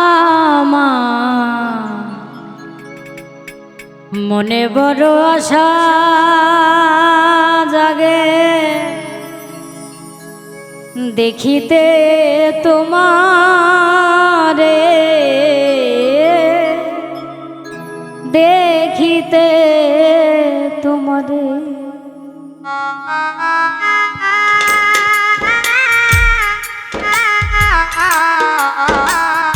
আমা মনে বড় আশা জাগে দেখিতে তোমারে দেখিতে তোমারে। মনে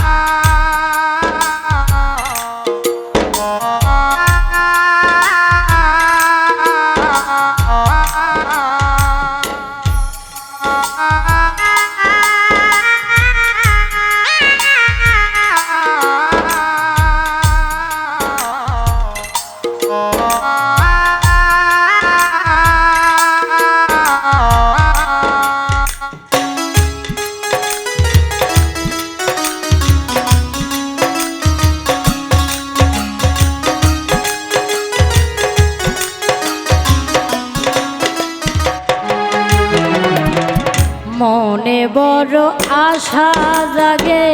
আশা জাগে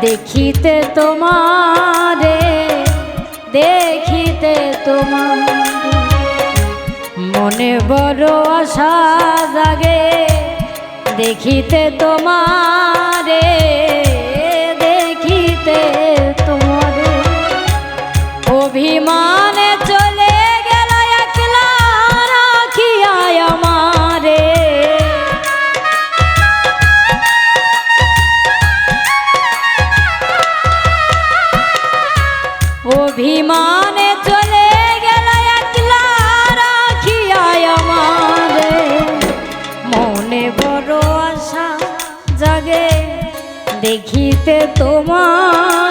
দেখিতে তোমারে দেখিতে তোমার। মনে বড় আশা জাগে দেখিতে তোমারে। দেখিতে তোমারে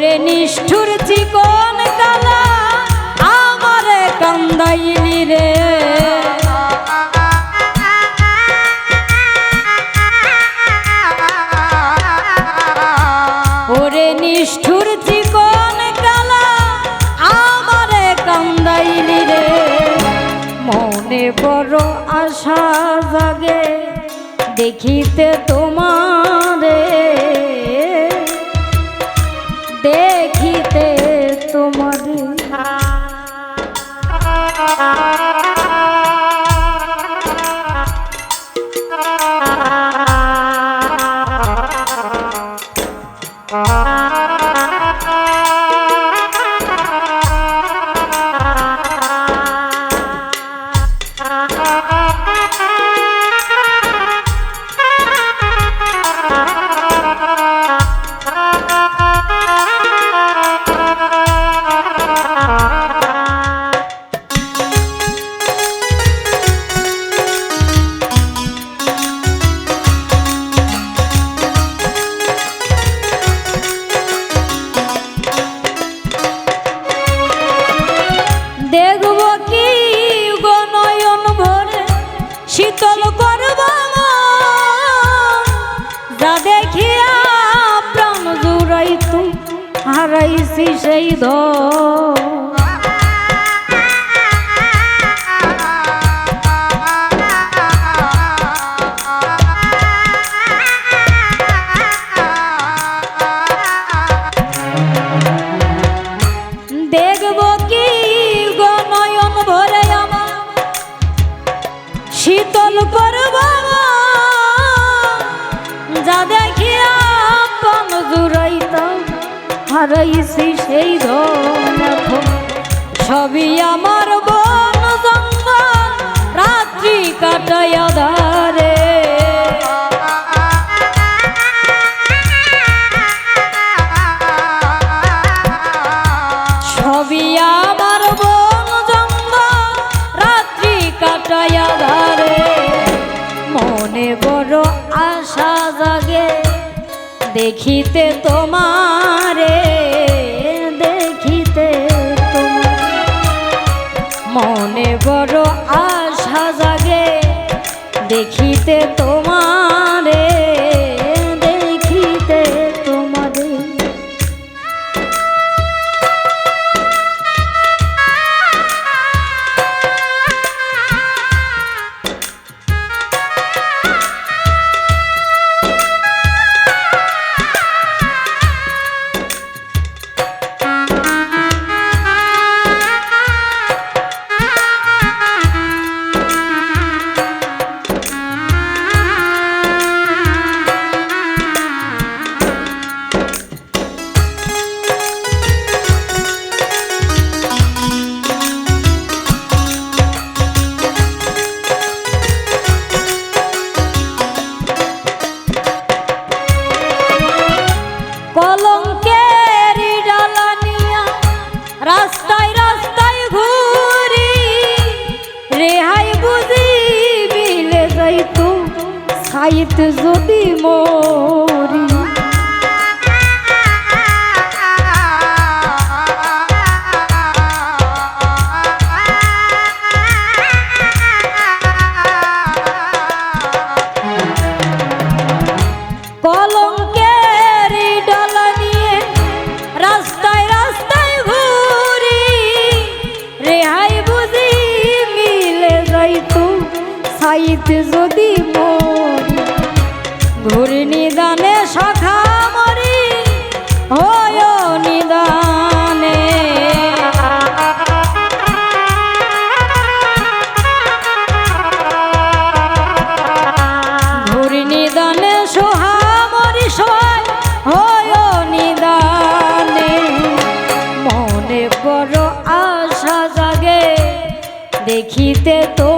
ওরে নিষ্ঠুর চিকন কালা, আমারে কান্দাইলি রে। ওরে নিষ্ঠুর চিকন কালা, আমারে কান্দাইলি রে। মনে বড় আশা জাগে দেখিতে তোমারে। ทาง তুই হারাইছি সেই ধর হারাইছি সেই ধন সবই আমার বন জঙ্গল, রাত্রি কাটাইয়া ধারে সবই আমার বন জঙ্গল, রাত্রি কাটাইয়া ধারে মনে বড় আশা জাগে, দেখিতে তোমারে। মনে বড় আশা জাগে দেখিতে তোমারে সাইতে যদি মরি ঘুরি নিদানে, সখা মরি, হয় নিদানে। ঘুরি নিদানে সোহা মরি সয় হয় নিদানে। মনে বড় আশা জাগে, দেখিতে তোমারে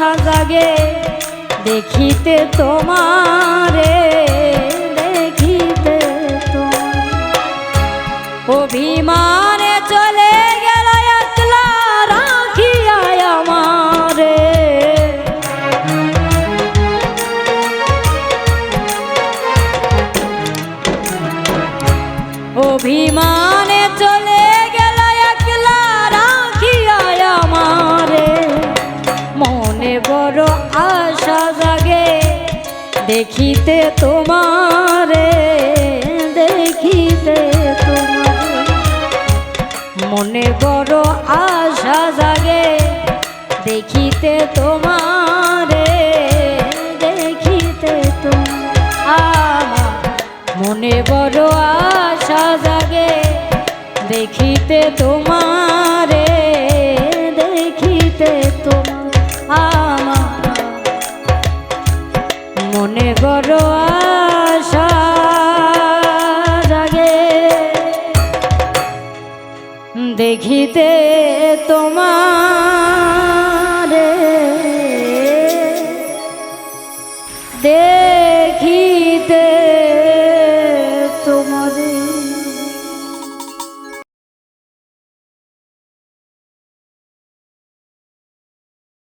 আশা জাগে দেখিতে তোমারে দেখিতে তোমার। অভিমানে দেখিতে তোমারে দেখিতে তোমারে। মনে বড় আশা জাগে, দেখিতে তোমারে, দেখিতে তোমার। মনে বড় আশা জাগে, দেখিতে তোমারে। মনে করো আশা জাগে। দেখিতে তোমার